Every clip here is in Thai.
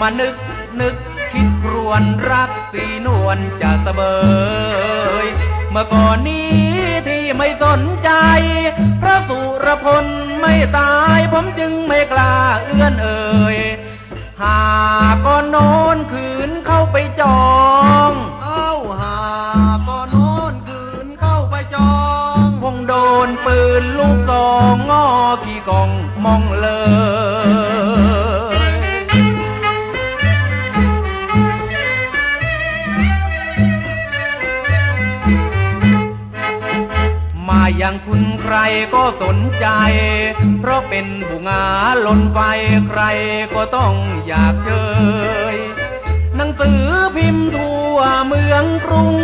มานึกนึกคิดครวนรักสีนวลจะเสบยเมื่อก่อนนี้ที่ไม่สนใจ พระสุรพลไม่ตายผมจึงไม่กล้าเอื้อนเอ่ยหากก็โน้นขืนเข้าไปจองเอาหาก็โน้นคืนเข้าไปจองคงโดนปืนลูกซองงอขี่กองมองเลย อย่างคุณใครก็สนใจ เพราะเป็นบุงาหล่นไฟใครก็ต้องอยากเชยหนังสือพิมพ์ทั่วเมืองกรุง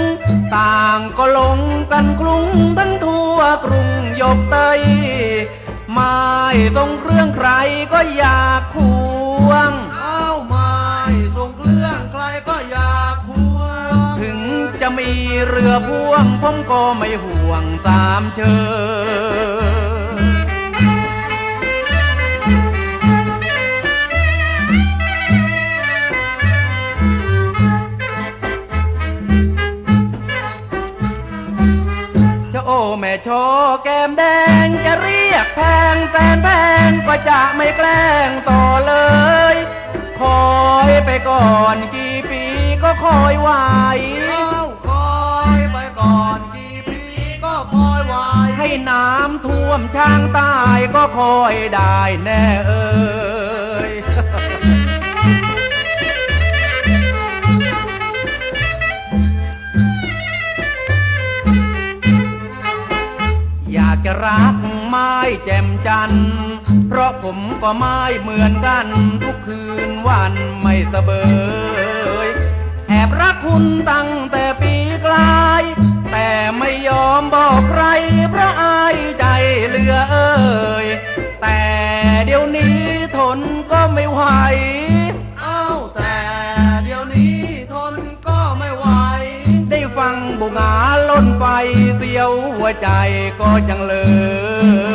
ต่างก็ลงกันกรุงทั้งทั่วกรุงยกเตยไม่ต้องเครื่องใครก็อยากค มีเรือพ่วงผมก็ไม่ห่วงสามเชยจะโอแม่โชแก้มแดงจะเรียกแพงแสนแพงก็จะไม่แกล้งต่อเลย คอยไปก่อนกี่ปีก็คอยไหว น้ำท่วมช้างตายก็คอยได้แน่เอ่ยอยากจะรักไม้แจ่มจันทร์เพราะผมก็ไม้เหมือนกัน ทุกคืนวันไม่สะเบยแอบรักคุณตั้งแต่ นก็ไม่ไหว เอาแต่เดี๋ยวนี้ทนก็ไม่ไหว ได้ฟังบุงาล้นไฟเสียวหัวใจก็จังเลย